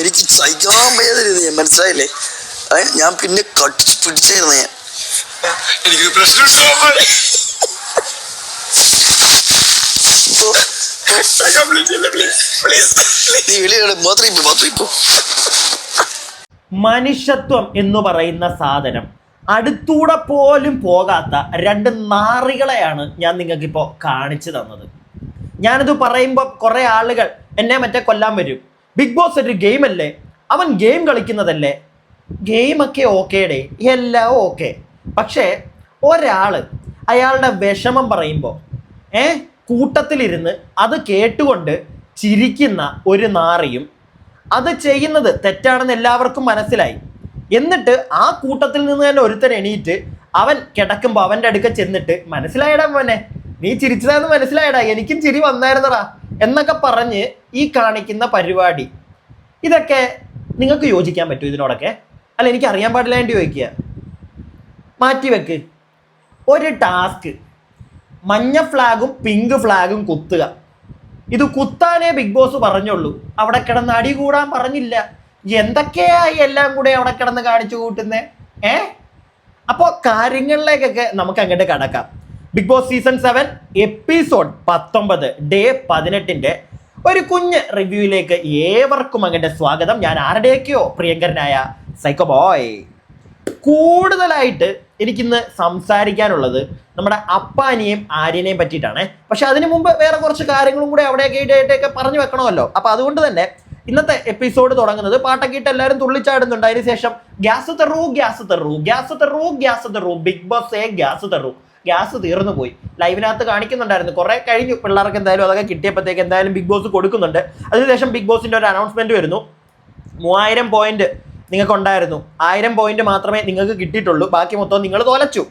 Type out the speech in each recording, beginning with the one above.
എനിക്ക് സഹിക്കാൻ വയ്യാതിരുന്നു ഞാൻ മനസ്സിലായില്ലേ? ഞാൻ പിന്നെ കടിച്ച് പിടിച്ചായിരുന്നു ഞാൻ. പ്രശ്നം മനുഷ്യത്വം എന്ന് പറയുന്ന സാധനം അടുത്തൂടെ പോലും പോകാത്ത രണ്ട് നാറികളെയാണ് ഞാൻ നിങ്ങൾക്ക് ഇപ്പോ കാണിച്ചു തന്നത്. ഞാനിത് പറയുമ്പോൾ കുറേ ആളുകൾ എന്നെ മറ്റേ കൊല്ലാൻ വരും. ബിഗ് ബോസ് ഒരു ഗെയിം അല്ലേ? അവൻ ഗെയിം കളിക്കുന്നതല്ലേ? ഗെയിമൊക്കെ ഓക്കേടെ എല്ലാം ഓക്കെ പക്ഷേ ഒരാൾ അയാളുടെ വിഷമം പറയുമ്പോൾ ഏ? കൂട്ടത്തിലിരുന്ന് അത് കേട്ടുകൊണ്ട് ചിരിക്കുന്ന ഒരു നാറിയും അത് ചെയ്യുന്നത് തെറ്റാണെന്ന് എല്ലാവർക്കും മനസ്സിലായി. എന്നിട്ട് ആ കൂട്ടത്തിൽ നിന്ന് തന്നെ ഒരുത്തൻ എണീറ്റ് അവൻ കിടക്കുമ്പോൾ അവന്റെ അടുക്ക ചെന്നിട്ട് മനസ്സിലായടാ മോനെ നീ ചിരിച്ചതാന്ന് മനസ്സിലായടാ എനിക്കും ചിരി വന്നായിരുന്നടാ എന്നൊക്കെ പറഞ്ഞ് ഈ കാണിക്കുന്ന പരിപാടി. ഇതൊക്കെ നിങ്ങൾക്ക് യോജിക്കാൻ പറ്റുമോ ഇതിനോടൊക്കെ? അല്ല എനിക്ക് അറിയാൻ പാടില്ല വേണ്ടി ചോദിക്കുക മാറ്റി വെക്ക്. ഒരു ടാസ്ക് മഞ്ഞ ഫ്ലാഗും പിങ്ക് ഫ്ലാഗും കുത്തുക. ഇത് കുത്താനേ ബിഗ് ബോസ് പറഞ്ഞുള്ളൂ. അവിടെ കിടന്ന് അടി കൂടാൻ പറഞ്ഞില്ല. എന്തൊക്കെയായി എല്ലാം കൂടെ അവിടെ കിടന്ന് കാണിച്ചു കൂട്ടുന്നേ? ഏ? അപ്പോൾ കാര്യങ്ങളിലേക്കൊക്കെ നമുക്ക് അങ്ങോട്ട് കടക്കാം. Big boss season seven episode പത്തൊമ്പത് ഡേ പതിനെട്ടിന്റെ ഒരു കുഞ്ഞ് റിവ്യൂയിലേക്ക് ഏവർക്കും അങ്ങനെ സ്വാഗതം. ഞാൻ ആരുടെയൊക്കെയോ പ്രിയങ്കരനായ സൈക്കോ ബോയ് കൂടുതലായിട്ട് എനിക്കിന്ന് സംസാരിക്കാനുള്ളത് നമ്മുടെ അപ്പാനിയെയും ആര്യനെയും പറ്റിയിട്ടാണ്. പക്ഷെ അതിനു മുമ്പ് വേറെ കുറച്ച് കാര്യങ്ങളും കൂടെ അവിടെയൊക്കെ ഇടയായിട്ടൊക്കെ പറഞ്ഞു വെക്കണമല്ലോ. അപ്പൊ അതുകൊണ്ട് തന്നെ ഇന്നത്തെ എപ്പിസോഡ് തുടങ്ങുന്നത് പാട്ടൊക്കെ ഇട്ട് എല്ലാവരും തുള്ളിച്ചാടുന്നുണ്ട്. അതിനുശേഷം ഗ്യാസ് തെറു ഗ്യാസ് തെറു ഗ്യാസ് തെറു ഗ്യാസ് തെറു ബിഗ് ബോസ് ഏ ഗ്യാസ് തെറു ഗ്യാസ് തീർന്നു പോയി. ലൈവിനകത്ത് കാണിക്കുന്നുണ്ടായിരുന്നു. കുറെ കഴിഞ്ഞു പിള്ളേർക്ക് എന്തായാലും അതൊക്കെ കിട്ടിയപ്പോഴത്തേക്ക് എന്തായാലും ബിഗ് ബോസ് കൊടുക്കുന്നുണ്ട്. അതിനുശേഷം ബിഗ് ബോസിന്റെ ഒരു അനൗൺസ്മെന്റ് വരുന്നു. മൂവായിരം പോയിന്റ് നിങ്ങൾക്ക് ഉണ്ടായിരുന്നു ആയിരം പോയിന്റ് മാത്രമേ നിങ്ങൾക്ക് കിട്ടിയിട്ടുള്ളൂ. ബാക്കി മൊത്തം നിങ്ങൾ തോലച്ചു.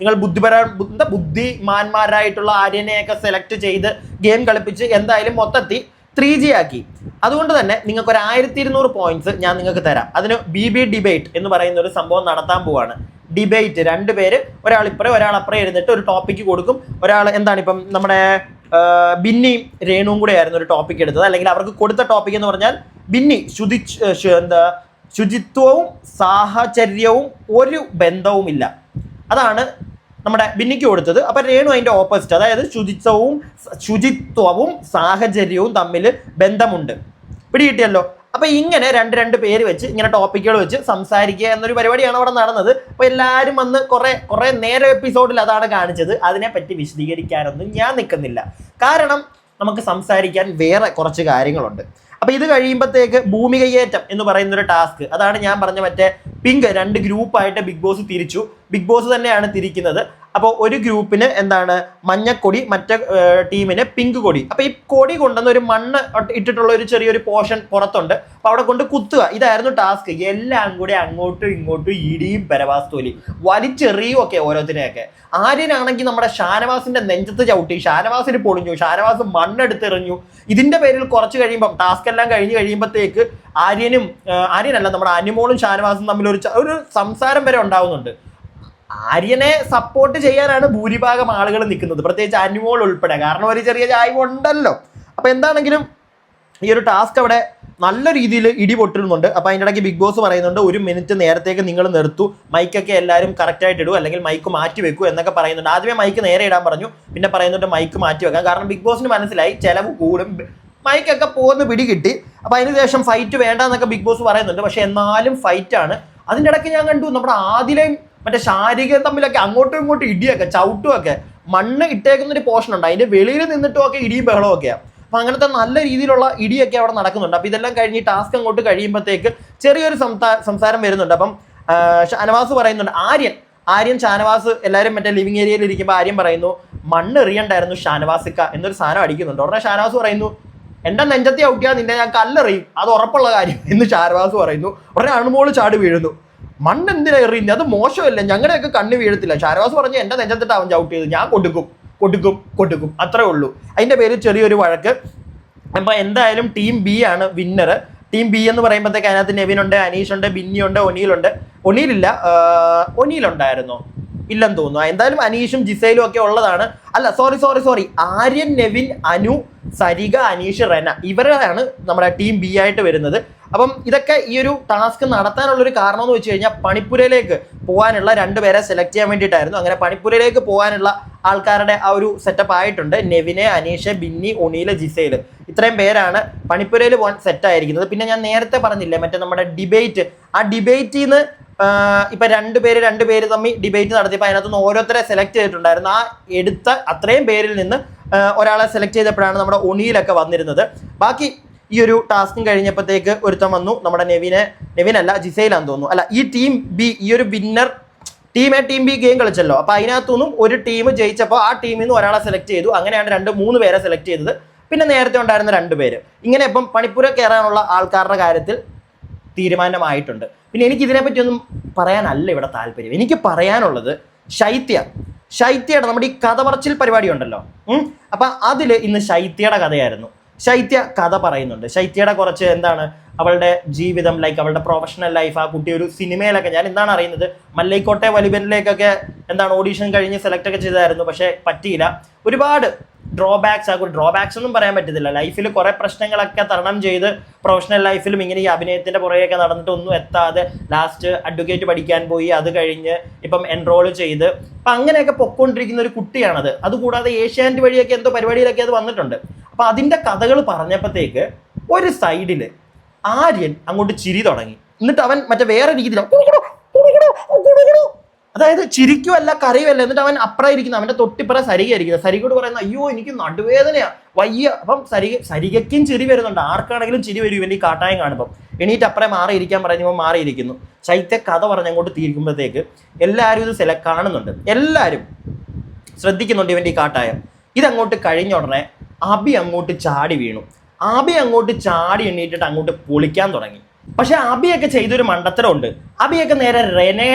നിങ്ങൾ ബുദ്ധിപര എന്താ ബുദ്ധിമാന്മാരായിട്ടുള്ള ആര്യനെയൊക്കെ സെലക്ട് ചെയ്ത് ഗെയിം കളിപ്പിച്ച് എന്തായാലും മൊത്തത്തിൽ ത്രീ ജി ആക്കി. അതുകൊണ്ട് തന്നെ നിങ്ങൾക്ക് ഒരു ആയിരത്തി ഇരുന്നൂറ് പോയിന്റ്സ് ഞാൻ നിങ്ങൾക്ക് തരാം. അതിന് ബി ബി ഡിബേറ്റ് എന്ന് പറയുന്ന ഒരു സംഭവം നടത്താൻ പോവാണ്. ഡിബേറ്റ്. രണ്ട് പേര് ഒരാൾ ഇപ്പറേ ഒരാൾ അപ്പുറം ഇരുന്നിട്ട് ഒരു ടോപ്പിക്ക് കൊടുക്കും. ഒരാൾ എന്താണ് ഇപ്പം നമ്മുടെ ബിന്നിയും രേണുവും കൂടെ ആയിരുന്നു ഒരു ടോപ്പിക് എടുത്തത്. അല്ലെങ്കിൽ അവർക്ക് കൊടുത്ത ടോപ്പിക് എന്ന് പറഞ്ഞാൽ ബിന്നി ശുചി എന്താ ശുചിത്വവും സാഹചര്യവും ഒരു ബന്ധവുമില്ല അതാണ് നമ്മുടെ ബിന്നിക്ക് കൊടുത്തത്. അപ്പം രേണു അതിന്റെ ഓപ്പോസിറ്റ് അതായത് ശുചിത്വവും ശുചിത്വവും സാഹചര്യവും തമ്മിൽ ബന്ധമുണ്ട്. പിടികിട്ടിയല്ലോ? അപ്പൊ ഇങ്ങനെ രണ്ട് രണ്ട് പേര് വെച്ച് ഇങ്ങനെ ടോപ്പിക്കുകൾ വെച്ച് സംസാരിക്കുക എന്നൊരു പരിപാടിയാണ് അവിടെ നടന്നത്. അപ്പൊ എല്ലാവരും വന്ന് കുറെ കുറെ നേരെ എപ്പിസോഡിൽ അതാണ് കാണിച്ചത്. അതിനെപ്പറ്റി വിശദീകരിക്കാനൊന്നും ഞാൻ നിൽക്കുന്നില്ല. കാരണം നമുക്ക് സംസാരിക്കാൻ വേറെ കുറച്ച് കാര്യങ്ങളുണ്ട്. അപ്പൊ ഇത് കഴിയുമ്പോഴത്തേക്ക് ഭൂമി കയ്യേറ്റം എന്ന് പറയുന്ന ഒരു ടാസ്ക് അതാണ് ഞാൻ പറഞ്ഞ മറ്റേ പിങ്ക് രണ്ട് ഗ്രൂപ്പായിട്ട് ബിഗ് ബോസ് തിരിച്ചു. ബിഗ് ബോസ് തന്നെയാണ് തിരിക്കുന്നത്. അപ്പോൾ ഒരു ഗ്രൂപ്പിന് എന്താണ് മഞ്ഞക്കൊടി മറ്റേ ടീമിന് പിങ്ക് കൊടി. അപ്പോൾ ഈ കൊടി കൊണ്ടുവന്ന് ഒരു മണ്ണ് ഇട്ടിട്ടുള്ള ഒരു ചെറിയൊരു പോർഷൻ പുറത്തുണ്ട്. അപ്പോൾ അവിടെ കൊണ്ട് കുത്തുക. ഇതായിരുന്നു ടാസ്ക് എല്ലാം കൂടി അങ്ങോട്ടും ഇങ്ങോട്ടും ഇടിയും പരവാസ്തോലി വലിച്ചെറിയും ഒക്കെ ഓരോത്തിനെയൊക്കെ ആര്യനാണെങ്കിൽ നമ്മുടെ ഷാനവാസിന്റെ നെഞ്ചത്ത് ചവിട്ടി. ഷാനവാസിന് പൊളിഞ്ഞു. ഷാനവാസ് മണ്ണെടുത്തെറിഞ്ഞു. ഇതിന്റെ പേരിൽ കുറച്ച് കഴിയുമ്പോൾ ടാസ്ക് എല്ലാം കഴിഞ്ഞ് കഴിയുമ്പോഴത്തേക്ക് ആര്യനും ആര്യനല്ല നമ്മുടെ അനുമോളും ഷാനവാസും തമ്മിൽ ഒരു ഒരു സംസാരം വരെ ഉണ്ടാവുന്നുണ്ട്. ആര്യനെ സപ്പോർട്ട് ചെയ്യാനാണ് ഭൂരിഭാഗം ആളുകൾ നിൽക്കുന്നത്. പ്രത്യേകിച്ച് അനുമോൾ ഉൾപ്പെടെ. കാരണം ഒരു ചെറിയ ചായ്വ് ഉണ്ടല്ലോ. അപ്പൊ എന്താണെങ്കിലും ഈ ഒരു ടാസ്ക് അവിടെ നല്ല രീതിയിൽ ഇടി പൊട്ടുന്നുണ്ട് അപ്പൊ അതിന്റെ ഇടയ്ക്ക് ബിഗ് ബോസ് പറയുന്നുണ്ട് ഒരു മിനിറ്റ് നേരത്തേക്ക് നിങ്ങൾ നിർത്തു. മൈക്കൊക്കെ എല്ലാവരും കറക്റ്റ് ആയിട്ട് ഇടൂ. അല്ലെങ്കിൽ മൈക്ക് മാറ്റി വെക്കൂ. എന്നൊക്കെ പറയുന്നുണ്ട്. ആദ്യമേ മൈക്ക് നേരെ ഇടാൻ പറഞ്ഞു. പിന്നെ പറയുന്നുണ്ട് മൈക്ക് മാറ്റി വെക്കാം. കാരണം ബിഗ് ബോസിന് മനസ്സിലായി ചിലവ് കൂടും. മൈക്കൊക്കെ പോകുന്ന പിടി കിട്ടി. അപ്പൊ അതിനുശേഷം ഫൈറ്റ് വേണ്ട എന്നൊക്കെ ബിഗ് ബോസ് പറയുന്നുണ്ട്. പക്ഷെ എന്നാലും ഫൈറ്റ് ആണ്. അതിന്റെ ഇടയ്ക്ക് ഞാൻ കണ്ടു നമ്മുടെ ആദിലയും മറ്റേ ശാരീരിക തമ്മിലൊക്കെ അങ്ങോട്ടും ഇങ്ങോട്ടും ഇടിയൊക്കെ ചവിട്ടും ഒക്കെ മണ്ണ് ഇട്ടേക്കുന്ന ഒരു പോർഷൻ ഉണ്ട്. അതിന്റെ വെളിയിൽ നിന്നിട്ടും ഒക്കെ ഇടിയും ബഹളവും ഒക്കെയാണ് അപ്പൊ അങ്ങനത്തെ നല്ല രീതിയിലുള്ള ഇടിയൊക്കെ അവിടെ നടക്കുന്നുണ്ട്. അപ്പൊ ഇതെല്ലാം കഴിഞ്ഞ് ടാസ്ക് അങ്ങോട്ട് കഴിയുമ്പോഴത്തേക്ക് ചെറിയൊരു സംസാരം വരുന്നുണ്ട്. അപ്പം ഷാനവാസ് പറയുന്നുണ്ട് ആര്യൻ ആര്യൻ ഷാനവാസ് എല്ലാവരും മറ്റേ ലിവിങ് ഏരിയയിൽ ഇരിക്കുമ്പോൾ ആര്യൻ പറയുന്നു മണ്ണ് എറിയണ്ടായിരുന്നു ഷാനവാസിക്ക എന്നൊരു സാധനം അടിക്കുന്നുണ്ട്. ഉടനെ ഷാനവാസ് പറയുന്നു എന്റെ നെഞ്ചത്തെ ഔട്ടിയാ നിന്നെ ഞാൻ കല്ലെറിയും. അത് ഉറപ്പുള്ള കാര്യം എന്ന് ഷാനവാസ് പറയുന്നു. ഉടനെ അണുമോൾ ചാടി വീഴുന്നു. മണ്ണ് എന്തിനാ എറിയുന്നത് അത് മോശമല്ല? ഞങ്ങളുടെയൊക്കെ കണ്ണ് വീഴത്തില്ല. ഷാരവാസ് പറഞ്ഞ് എന്റെ നെഞ്ചത്തിട്ട് അവൻ ചവിട്ട് ചെയ്ത് ഞാൻ കൊടുക്കും കൊടുക്കും കൊടുക്കും അത്രേ ഉള്ളൂ. അതിന്റെ പേര് ചെറിയൊരു വഴക്ക്. അപ്പൊ എന്തായാലും ടീം ബി ആണ് വിന്നർ ടീം ബി എന്ന് പറയുമ്പോഴത്തേക്ക് അതിനകത്ത് നെവിൻ ഉണ്ട് അനീഷ് ഉണ്ട് ബിന്നി ഉണ്ട് ഒനിയിലുണ്ട് ഒനിയിലില്ല ഒനീൽ ഉണ്ടായിരുന്നോ? ഇല്ലെന്ന് തോന്നുന്നു. എന്തായാലും അനീഷും ജിസയിലും ഒക്കെ ഉള്ളതാണ്. അല്ല sorry sorry sorry Aryan Nevin Anu Sarika Aneesh Rena ഇവരാണ് നമ്മുടെ ടീം ബി ആയിട്ട് വരുന്നത്. അപ്പം ഇതൊക്കെ ഈ ഒരു ടാസ്ക് നടത്താനുള്ള ഒരു കാരണം എന്ന് വെച്ച് കഴിഞ്ഞാൽ പണിപ്പുരയിലേക്ക് പോകാനുള്ള രണ്ടുപേരെ സെലക്ട് ചെയ്യാൻ വേണ്ടിയിട്ടായിരുന്നു. അങ്ങനെ പണിപ്പുരയിലേക്ക് പോകാനുള്ള ആൾക്കാരുടെ ആ ഒരു സെറ്റപ്പ് ആയിട്ടുണ്ട്. നെവിനെ അനീഷ് ബിന്നി ഒണീല ജിസേൽ. ഇത്രയും പേരാണ് പണിപ്പുരയിൽ പോകാൻ സെറ്റ് ആയിരിക്കുന്നത്. പിന്നെ ഞാൻ നേരത്തെ പറഞ്ഞില്ലേ മറ്റേ നമ്മുടെ ഡിബേറ്റ് ആ ഡിബേറ്റിൽ നിന്ന് ഇപ്പൊ രണ്ടുപേര് രണ്ടുപേര് തമ്മിൽ ഡിബേറ്റ് നടത്തിയപ്പോൾ അതിനകത്തുനിന്ന് ഓരോരുത്തരെ സെലക്ട് ചെയ്തിട്ടുണ്ടായിരുന്നു. ആ എടുത്ത അത്രയും പേരിൽ നിന്ന് ഒരാളെ സെലക്ട് ചെയ്തപ്പോഴാണ് നമ്മുടെ ഒണിയിലൊക്കെ വന്നിരുന്നത്. ബാക്കി ഈ ഒരു ടാസ്കും കഴിഞ്ഞപ്പോഴത്തേക്ക് ഒരുത്തൻ വന്നു. നമ്മുടെ നെവിനെ നെവിനല്ല ജിസയിലാന്ന് തോന്നുന്നു. അല്ല ഈ ടീം ബി ഈ ഒരു winner team A team B game കളിച്ചല്ലോ. അപ്പൊ അതിനകത്തുനിന്നും ഒരു ടീം ജയിച്ചപ്പോൾ ആ ടീമിൽ നിന്ന് ഒരാളെ സെലക്ട് ചെയ്തു. അങ്ങനെയാണ് രണ്ട് മൂന്ന് പേരെ സെലക്ട് ചെയ്തത്. പിന്നെ നേരത്തെ ഉണ്ടായിരുന്ന രണ്ട് പേര്. ഇങ്ങനെ ഇപ്പം പണിപ്പുര കയറാനുള്ള ആൾക്കാരുടെ കാര്യത്തിൽ തീരുമാനമായിട്ടുണ്ട്. പിന്നെ എനിക്ക് ഇതിനെപ്പറ്റി ഒന്നും പറയാനല്ല ഇവിടെ താല്പര്യം. എനിക്ക് പറയാനുള്ളത് ശൈത്യ. ശൈത്യയുടെ നമ്മുടെ ഈ കഥ പറച്ചിൽ പരിപാടി ഉണ്ടല്ലോ. അപ്പൊ അതിൽ ഇന്ന് ശൈത്യയുടെ കഥയായിരുന്നു. ശൈത്യ കഥ പറയുന്നുണ്ട്. ശൈത്യയുടെ കുറച്ച് എന്താണ് അവളുടെ ജീവിതം ലൈക്ക് അവളുടെ പ്രൊഫഷണൽ ലൈഫ് ആ കുട്ടി ഒരു സിനിമയിലൊക്കെ ഞാൻ എന്താണ് അറിയുന്നത്? മല്ലൈക്കോട്ടെ വലിബനിലേക്കൊക്കെ എന്താണ് ഓഡീഷൻ കഴിഞ്ഞ് സെലക്ട് ഒക്കെ ചെയ്തായിരുന്നു പക്ഷേ പറ്റിയില്ല. ഒരുപാട് ഡ്രോബാക്സ് ആ ഡ്രോബാക്സ് ഒന്നും പറയാൻ പറ്റത്തില്ല. ലൈഫിൽ കുറേ പ്രശ്നങ്ങളൊക്കെ തരണം ചെയ്ത് പ്രൊഫഷണൽ ലൈഫിലും ഇങ്ങനെ ഈ അഭിനയത്തിന്റെ പുറകെയൊക്കെ നടന്നിട്ട് ഒന്നും എത്താതെ ലാസ്റ്റ് അഡ്വക്കേറ്റ് പഠിക്കാൻ പോയി അത് കഴിഞ്ഞ് ഇപ്പം എൻറോൾ ചെയ്ത്. അപ്പം അങ്ങനെയൊക്കെ പൊക്കോണ്ടിരിക്കുന്ന ഒരു കുട്ടിയാണത്. അതുകൂടാതെ ഏഷ്യാനെറ്റ് വഴിയൊക്കെ എന്തോ പരിപാടിയിലൊക്കെ അത് വന്നിട്ടുണ്ട്. അപ്പം അതിന്റെ കഥകൾ പറഞ്ഞപ്പോഴത്തേക്ക് ഒരു സൈഡിൽ ആര്യൻ അങ്ങോട്ട് ചിരി തുടങ്ങി. എന്നിട്ട് അവൻ മറ്റേ വേറെ രീതിയിലാണ് അതായത് ചിരിക്കുമല്ല കറിയുമല്ല എന്നിട്ട് അവൻ അപ്പുറം ഇരിക്കുന്നു അവന്റെ തൊട്ടിപ്പുറ സരികയായിരിക്കുന്നത് സരികോട് പറയുന്ന അയ്യോ എനിക്ക് നടുവേദനയാ വയ്യ. അപ്പം സരിക സരികയ്ക്കും ചിരി വരുന്നുണ്ട്. ആർക്കാണെങ്കിലും ചിരി വരും ഇവന്റെ ഈ കാട്ടായം കാണുമ്പം. എണീറ്റ് അപ്പുറം മാറിയിരിക്കാൻ പറഞ്ഞപ്പോൾ മാറിയിരിക്കുന്നു. ശൈത്യ കഥ പറഞ്ഞങ്ങോട്ട് തീരുമ്പോഴത്തേക്ക് എല്ലാവരും ഇത് സെലക്ട് കാണുന്നുണ്ട്. എല്ലാവരും ശ്രദ്ധിക്കുന്നുണ്ട് ഇവന്റെ ഈ കാട്ടായം. ഇതങ്ങോട്ട് കഴിഞ്ഞ ഉടനെ അബി അങ്ങോട്ട് ചാടി വീണു. അബി അങ്ങോട്ട് ചാടി എണ്ണീറ്റിട്ട് അങ്ങോട്ട് പൊളിക്കാൻ തുടങ്ങി. പക്ഷെ അബിയൊക്കെ ചെയ്തൊരു മണ്ടത്തരമുണ്ട്. അബിയൊക്കെ നേരെ റെനെ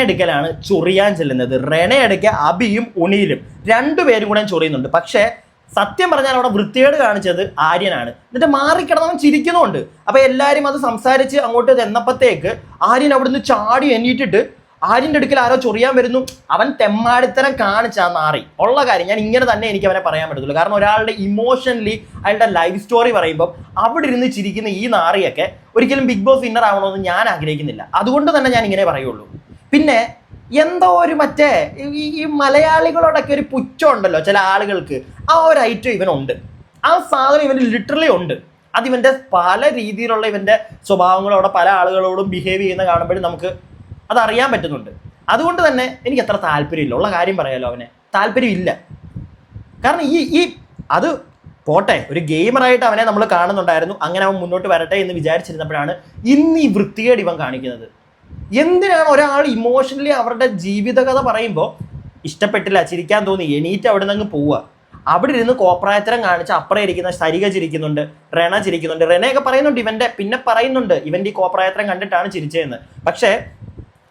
ചൊറിയാൻ ചെല്ലുന്നത്. റെനെ എടുക്ക അബിയും ഉണിയിലും. രണ്ടുപേരും കൂടെ ചൊറിയുന്നുണ്ട്. പക്ഷേ സത്യം പറഞ്ഞാൽ അവിടെ വൃത്തികേട് കാണിച്ചത് ആര്യനാണ്. എന്നിട്ട് മാറിക്കിടന്നവൻ ചിരിക്കുന്നുണ്ട് അപ്പൊ എല്ലാരും അത് സംസാരിച്ച് അങ്ങോട്ട് ചെന്നപ്പത്തേക്ക് ആര്യൻ അവിടുന്ന് ചാടി എണ്ണീറ്റിട്ട് ആര്യന്റെ അടുക്കൽ ആരോ ചൊറിയാൻ വരുന്നു. അവൻ തെമ്മാടിത്തരം കാണിച്ചാൽ മാറി. ഉള്ള കാര്യം ഞാൻ ഇങ്ങനെ തന്നെ എനിക്ക് അവനെ പറയാൻ പറ്റത്തുള്ളൂ. കാരണം ഒരാളുടെ ഇമോഷണലി അയാളുടെ ലൈഫ് സ്റ്റോറി പറയുമ്പോൾ അവിടെ ഇരുന്ന് ചിരിക്കുന്ന ഈ നാറിയൊക്കെ ഒരിക്കലും ബിഗ് ബോസ് വിന്നർ ആവണമെന്ന് ഞാൻ ആഗ്രഹിക്കുന്നില്ല. അതുകൊണ്ട് തന്നെ ഞാൻ ഇങ്ങനെ പറയുള്ളൂ. പിന്നെ എന്തോ ഒരു മറ്റേ ഈ മലയാളികളോടൊക്കെ ഒരു പുച്ഛം ഉണ്ടല്ലോ ചില ആളുകൾക്ക്. ആ ഒരു ഐറ്റം ഇവനുണ്ട്. ആ സാധനം ഇവന് ലിറ്ററലി ഉണ്ട്. അത് ഇവന്റെ പല രീതിയിലുള്ള ഇവന്റെ സ്വഭാവങ്ങളോടെ പല ആളുകളോടും ബിഹേവ് ചെയ്യുന്ന കാണുമ്പോഴും നമുക്ക് അത് അറിയാൻ പറ്റുന്നുണ്ട്. അതുകൊണ്ട് തന്നെ എനിക്ക് അത്ര താല്പര്യമില്ല. ഉള്ള കാര്യം പറയാലോ അവനെ. താല്പര്യമില്ല. കാരണം ഈ ഈ അത് പോട്ടെ. ഒരു ഗെയിമറായിട്ട് അവനെ നമ്മൾ കാണുന്നുണ്ടായിരുന്നു. അങ്ങനെ അവൻ മുന്നോട്ട് വരട്ടെ എന്ന് വിചാരിച്ചിരുന്നപ്പോഴാണ് ഇന്ന് ഈ വൃത്തികേട് ഇവൻ കാണിക്കുന്നത്. എന്തിനാണ് ഒരാൾ ഇമോഷണലി അവരുടെ ജീവിതകഥ പറയുമ്പോൾ ഇഷ്ടപ്പെട്ടില്ല ചിരിക്കാൻ തോന്നി എണീറ്റ് അവിടെ നിന്ന് പോവുക. അവിടെ ഇരുന്ന് കോപ്രായത്തരം കാണിച്ച് അപ്പുറം ഇരിക്കുന്ന സരിക ചിരിക്കുന്നുണ്ട് റെന ചിരിക്കുന്നുണ്ട്. റെനയൊക്കെ പറയുന്നുണ്ട് ഇവന്റെ പിന്നെ പറയുന്നുണ്ട് ഇവന്റെ ഈ കോപ്രായത്തരം കണ്ടിട്ടാണ് ചിരിച്ചതെന്ന്. പക്ഷേ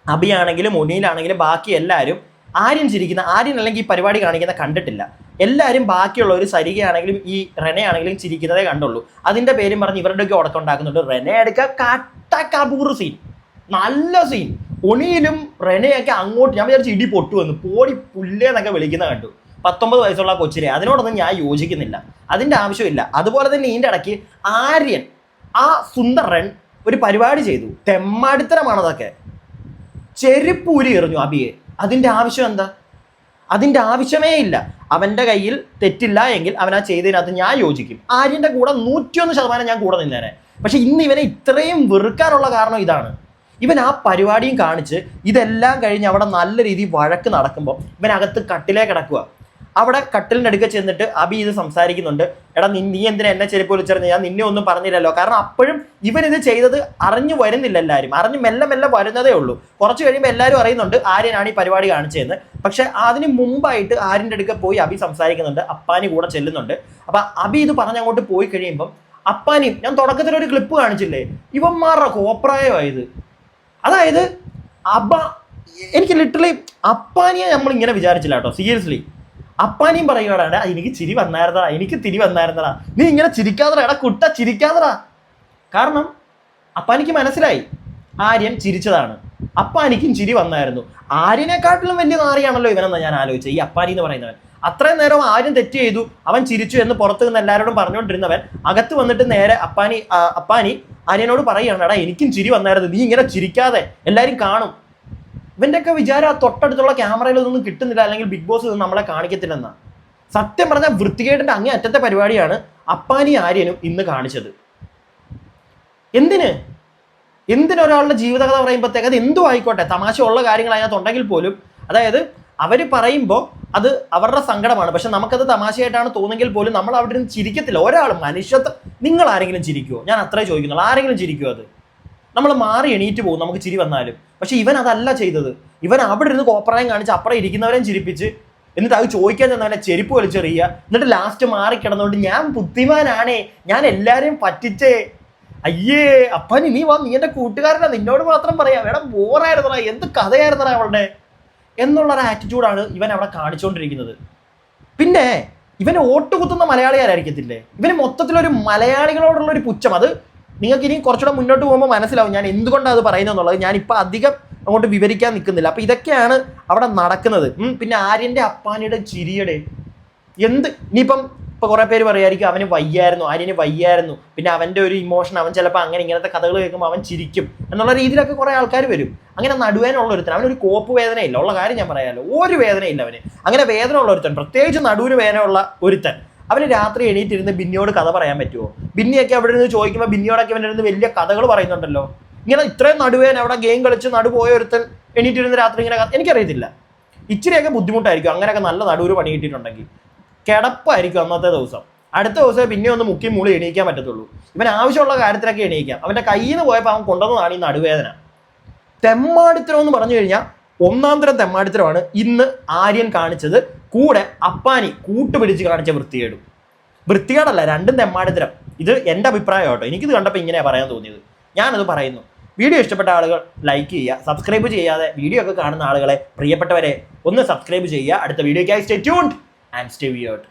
അബിയാണെങ്കിലും ഒനിയിലാണെങ്കിലും ബാക്കി എല്ലാവരും ആര്യൻ ചിരിക്കുന്ന ആര്യൻ അല്ലെങ്കിൽ ഈ പരിപാടി കാണിക്കുന്ന കണ്ടിട്ടില്ല. എല്ലാവരും ബാക്കിയുള്ളവർ സരികയാണെങ്കിലും ഈ റെനെ ആണെങ്കിലും ചിരിക്കുന്നതേ കണ്ടുള്ളൂ. അതിന്റെ പേരും പറഞ്ഞ് ഇവരുടെയൊക്കെ ഉടക്കം ഉണ്ടാക്കുന്നുണ്ട്. റെനെ എടുക്കുക കട്ട കപൂർ സീൻ നല്ല സീൻ ഒണിയിലും റെനയൊക്കെ അങ്ങോട്ട് ഞാൻ വിചാരിച്ചു ഇടി പൊട്ടുവന്ന് പോടി പുല്ലേന്നൊക്കെ വിളിക്കുന്ന കണ്ടു. പത്തൊമ്പത് വയസ്സുള്ള കൊച്ചിനെ. അതിനോടൊന്നും ഞാൻ യോജിക്കുന്നില്ല. അതിന്റെ ആവശ്യമില്ല. അതുപോലെ തന്നെ ഇതിന്റെ ഇടയ്ക്ക് ആര്യൻ ആ സുന്ദരൻ ഒരു പരിപാടി ചെയ്തു. തെമ്മാടിത്തരമാണ് അതൊക്കെ ചെരുപ്പൂരി എറിഞ്ഞു അബിയെ. അതിന്റെ ആവശ്യം എന്താ? അതിന്റെ ആവശ്യമേ ഇല്ല. അവന്റെ കയ്യിൽ തെറ്റില്ല എങ്കിൽ അവൻ ആ ചെയ്തതിനകത്ത് ഞാൻ യോജിക്കും. ആര്യന്റെ കൂടെ നൂറ്റിയൊന്ന് ശതമാനം ഞാൻ കൂടെ നിന്നേനെ. പക്ഷേ ഇന്ന് ഇവനെ ഇത്രയും വെറുക്കാനുള്ള കാരണം ഇതാണ്. ഇവൻ ആ പരിപാടിയും കാണിച്ച് ഇതെല്ലാം കഴിഞ്ഞ് അവിടെ നല്ല രീതിയിൽ വഴക്ക് നടക്കുമ്പോൾ ഇവനകത്ത് കട്ടിലേ കിടക്കുക അവിടെ കട്ടിലിന്റെ അടുക്ക ചെന്നിട്ട് അബി ഇത് സംസാരിക്കുന്നുണ്ട്. എടാ നീ നീ എന്തിനാ എന്നെ ചെരുപ്പ് വിളിച്ചറിഞ്ഞ് ഞാൻ നിന്നെ ഒന്നും പറഞ്ഞില്ലല്ലോ. കാരണം അപ്പോഴും ഇവൻ ഇത് ചെയ്തത് അറിഞ്ഞു വരുന്നില്ല എല്ലാവരും അറിഞ്ഞ് മെല്ലെ മെല്ലെ വരുന്നതേ ഉള്ളൂ. കുറച്ച് കഴിയുമ്പോൾ എല്ലാവരും അറിയുന്നുണ്ട് ആര്യനാണ് ഈ പരിപാടി കാണിച്ചതെന്ന്. പക്ഷേ അതിന് മുമ്പായിട്ട് ആര്യന്റെ അടുക്ക പോയി അബി സംസാരിക്കുന്നുണ്ട്. അപ്പാനി കൂടെ ചെല്ലുന്നുണ്ട്. അപ്പം അബി ഇത് പറഞ്ഞ് അങ്ങോട്ട് പോയി കഴിയുമ്പം അപ്പാനിയും ഞാൻ തുടക്കത്തിൽ ഒരു ക്ലിപ്പ് കാണിച്ചില്ലേ? ഇവന്മാരുടെ കോപ്രായമായത്. അതായത് അബ എനിക്ക് ലിറ്ററലി അപ്പാനിയെ നമ്മൾ ഇങ്ങനെ വിചാരിച്ചില്ല കേട്ടോ. സീരിയസ്ലി അപ്പാനിയും പറയുകയാണ് എനിക്ക് ചിരി വന്നായിരുന്നടാ എനിക്ക് തിരി വന്നായിരുന്നടാ. നീ ഇങ്ങനെ ചിരിക്കാതടാ എടാ കുട്ട ചിരിക്കാതടാ. കാരണം അപ്പാനിക്ക് മനസ്സിലായി ആര്യൻ ചിരിച്ചതാണ്. അപ്പാനിക്കും ചിരി വന്നായിരുന്നു. ആര്യനെക്കാട്ടിലും വലിയ നാറിയാണല്ലോ ഇവനെന്ന് ഞാൻ ആലോചിച്ചത് ഈ അപ്പാനി എന്ന് പറയുന്നവൻ. അത്രയും നേരം ആര്യൻ തെറ്റ് ചെയ്തു അവൻ ചിരിച്ചു എന്ന് പുറത്ത് നിന്ന് എല്ലാവരോടും പറഞ്ഞുകൊണ്ടിരുന്നവൻ അകത്ത് വന്നിട്ട് നേരെ അപ്പാനി അപ്പാനി ആര്യനോട് പറയുകയാണ് എടാ എനിക്കും ചിരി വന്നായിരുന്നു നീ ഇങ്ങനെ ചിരിക്കാതെ എല്ലാവരും കാണും. ഇവന്റെയൊക്കെ വിചാരം ആ തൊട്ടടുത്തുള്ള ക്യാമറയിലൊന്നും കിട്ടുന്നില്ല അല്ലെങ്കിൽ ബിഗ് ബോസ് ഇതൊന്നും നമ്മളെ കാണിക്കത്തില്ലെന്നാണ് സത്യം പറഞ്ഞാൽ വൃത്തികേടിന്റെ അങ്ങേ അറ്റത്തെ പരിപാടിയാണ് അപ്പാനി ആര്യനും ഇന്ന് കാണിച്ചത്. എന്തിന്? എന്തിനൊരാളുടെ ജീവിതകഥ പറയുമ്പോഴത്തേക്ക് അത് എന്തു ആയിക്കോട്ടെ തമാശ ഉള്ള കാര്യങ്ങൾ അതിനകത്തുണ്ടെങ്കിൽ പോലും അതായത് അവർ പറയുമ്പോൾ അത് അവരുടെ സങ്കടമാണ്. പക്ഷെ നമുക്കത് തമാശയായിട്ടാണ് തോന്നുമെങ്കിൽ പോലും നമ്മൾ അവിടെ നിന്ന് ചിരിക്കത്തില്ല. ഒരാൾ മനുഷ്യത്വം നിങ്ങൾ ആരെങ്കിലും ചിരിക്കുമോ ഞാൻ അത്രേ ചോദിക്കുന്നുള്ളൂ. ആരെങ്കിലും ചിരിക്കുമോ അത്? നമ്മൾ മാറി എണീറ്റ് പോകും നമുക്ക് ചിരി വന്നാലും. പക്ഷെ ഇവൻ അതല്ല ചെയ്തത്. ഇവൻ അവിടെ ഇരുന്ന് കോപ്രായം കാണിച്ച് അപ്പുറം ഇരിക്കുന്നവരെയും ചിരിപ്പിച്ച് എന്നിട്ട് അത് ചോദിക്കാൻ ചെന്നവനെ ചെരുപ്പ് വലിച്ചെറിയുക. എന്നിട്ട് ലാസ്റ്റ് മാറി കിടന്നുകൊണ്ട് ഞാൻ ബുദ്ധിമാനാണേ ഞാൻ എല്ലാരെയും പറ്റിച്ചേ. അയ്യേ അപ്പനി നീ വാ നീ എന്റെ കൂട്ടുകാരനാ നിന്നോട് മാത്രം പറയാ. എടാ ബോറായിരുന്നടാ എന്ത് കഥയായിരുന്നടാ അവളുടെ? എന്നുള്ള ഒരു ആറ്റിറ്റ്യൂഡാണ് ഇവൻ അവിടെ കാണിച്ചുകൊണ്ടിരിക്കുന്നത് പിന്നെ ഇവന് ഓട്ടുകുത്തുന്ന കുത്തുന്ന മലയാളിയായിരിക്കത്തില്ലേ ഇവന് മൊത്തത്തിലൊരു മലയാളികളോടുള്ള ഒരു പുച്ഛം. അത് നിങ്ങൾക്ക് ഇനി കുറച്ചുകൂടെ മുന്നോട്ട് പോകുമ്പോൾ മനസ്സിലാവും ഞാൻ എന്തുകൊണ്ടാണ് അത് പറയുന്നത് ഞാൻ ഇപ്പോൾ അധികം അങ്ങോട്ട് വിവരിക്കാൻ നിൽക്കുന്നില്ല. അപ്പം ഇതൊക്കെയാണ് അവിടെ നടക്കുന്നത്. പിന്നെ ആര്യന്റെ അപ്പാനിയുടെ ചിരിയുടെ എന്ത്? ഇനിയിപ്പം ഇപ്പം കുറേ പേര് പറയുമായിരിക്കും അവന് വയ്യായിരുന്നു ആര്യന് വയ്യായിരുന്നു. പിന്നെ അവന്റെ ഒരു ഇമോഷൻ അവൻ ചിലപ്പോൾ അങ്ങനെ ഇങ്ങനത്തെ കഥകൾ കേൾക്കുമ്പോൾ അവൻ ചിരിക്കും എന്നുള്ള രീതിയിലൊക്കെ കുറേ ആൾക്കാർ വരും. അങ്ങനെ നടുവേനുള്ള ഒരുത്തൻ അവനൊരു കോപ്പ് വേദനയില്ല. ഉള്ള കാര്യം ഞാൻ പറയാമല്ലോ ഒരു വേദനയില്ല അവന്. അങ്ങനെ വേദന ഉള്ള ഒരുത്തൻ പ്രത്യേകിച്ച് നടുവിന് വേദനയുള്ള ഒരുത്തൻ. അവന് രാത്രി എണീറ്റിരുന്ന് ബിന്നിയോട് കഥ പറയാൻ പറ്റുമോ ബിന്നിയൊക്കെ അവിടെ നിന്ന് ചോദിക്കുമ്പോൾ ബിന്നിയോടൊക്കെ അവന്റെ വലിയ കഥകൾ പറയുന്നുണ്ടല്ലോ. ഇങ്ങനെ ഇത്രയും നടുവേൻ അവിടെ ഗെയിം കളിച്ച് നടു പോയ ഒരുത്തൻ എണീറ്റിരുന്ന് രാത്രി ഇങ്ങനെ എനിക്കറിയത്തില്ല. ഇച്ചിരിയൊക്കെ ബുദ്ധിമുട്ടായിരിക്കും. അങ്ങനെയൊക്കെ നല്ല നടുവിന് പണി കിട്ടിയിട്ടുണ്ടെങ്കിൽ. കിടപ്പായിരിക്കും അന്നത്തെ ദിവസം. അടുത്ത ദിവസം പിന്നെ ഒന്ന് മുക്കി മൂളി എണീക്കാൻ പറ്റത്തുള്ളൂ. ഇവൻ ആവശ്യമുള്ള കാര്യത്തിലൊക്കെ എണീക്കാം. അവന്റെ കയ്യിൽ നിന്ന് പോയപ്പോൾ അവൻ കൊണ്ടുവന്നതാണ് ഈ നടുവേദന. തെമ്മാടിത്തരം എന്ന് പറഞ്ഞു കഴിഞ്ഞാൽ ഒന്നാം തരം തെമ്മാടിത്തരമാണ് ഇന്ന് ആര്യൻ കാണിച്ചത്. കൂടെ അപ്പാനി കൂട്ടുപിടിച്ച് കാണിച്ച വൃത്തികേടും. വൃത്തികേടല്ല രണ്ടും തെമ്മാടിത്തരം ഇത് എന്റെ അഭിപ്രായം കേട്ടോ. എനിക്കിത് കണ്ടപ്പോൾ ഇങ്ങനെയാണ് പറയാൻ തോന്നിയത്. ഞാനത് പറയുന്നു. വീഡിയോ ഇഷ്ടപ്പെട്ട ആളുകൾ ലൈക്ക് ചെയ്യുക സബ്സ്ക്രൈബ് ചെയ്യാതെ വീഡിയോ ഒക്കെ കാണുന്ന ആളുകളെ പ്രിയപ്പെട്ടവരെ ഒന്ന് സബ്സ്ക്രൈബ് ചെയ്യുക. അടുത്ത വീഡിയോയ്ക്കായി stay tuned and stay weird